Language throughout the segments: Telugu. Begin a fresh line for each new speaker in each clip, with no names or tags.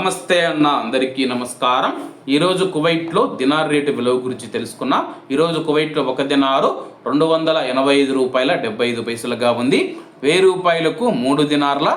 నమస్తే అన్న అందరికీ నమస్కారం. ఈరోజు కువైట్లో దినార్ రేటు విలువ గురించి తెలుసుకున్నాం. ఈరోజు కువైట్లో ఒక దినారు రెండు వందల ఎనభై ఐదు రూపాయల డెబ్బై ఐదు పైసలుగా ఉంది. వెయ్యి రూపాయలకు మూడు దినార్ల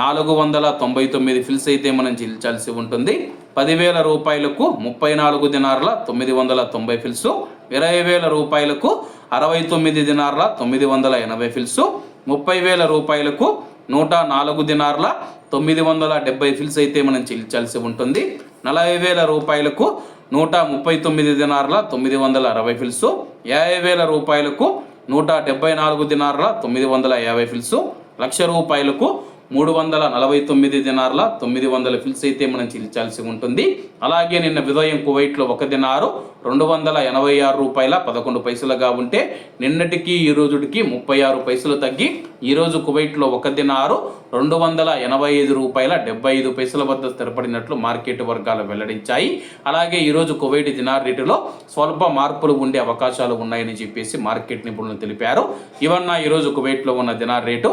నాలుగు వందల తొంభై తొమ్మిది ఫిల్స్ అయితే మనం చెల్లించాల్సి ఉంటుంది. పదివేల రూపాయలకు ముప్పై నాలుగు దినార్ల తొమ్మిది వందల తొంభై ఫిల్స్ ఇరవై వేల రూపాయలకు అరవై తొమ్మిది దినార్ల తొమ్మిది వందల ఎనభై ఫిల్స్ ముప్పై వేల రూపాయలకు నూట నాలుగు దినార్ల తొమ్మిది వందల డెబ్బై ఫిల్స్ అయితే మనం చెల్లించాల్సి ఉంటుంది. నలభై వేల రూపాయలకు నూట ముప్పై తొమ్మిది దినార్ల తొమ్మిది వందల అరవై ఫిల్స్ యాభై వేల రూపాయలకు నూట డెబ్బై నాలుగు దినార్ల తొమ్మిది వందల యాభై ఫిల్స్ లక్ష రూపాయలకు మూడు వందల నలభై తొమ్మిది దినార్ల తొమ్మిది వందల ఫిల్స్ అయితే మనం చెల్లించాల్సి ఉంటుంది. అలాగే నిన్న ఉదయం కువైట్లో ఒక దినారు రెండు వందల ఎనభై ఆరు రూపాయల పదకొండు పైసలుగా ఉంటే నిన్నటికి ఈ రోజుటికి ముప్పై ఆరు పైసలు తగ్గి ఈరోజు కువైట్లో ఒక దినారు రెండు వందల ఎనభై ఐదు రూపాయల డెబ్బై ఐదు పైసల వద్ద స్థిరపడినట్లు మార్కెట్ వర్గాలు వెల్లడించాయి. అలాగే ఈరోజు కువైట్ దినార్ రేటులో స్వల్ప మార్పులు ఉండే అవకాశాలు ఉన్నాయని చెప్పేసి మార్కెట్ నిపుణులు తెలిపారు. ఇవన్న ఈరోజు కువైట్లో ఉన్న దినార్ రేటు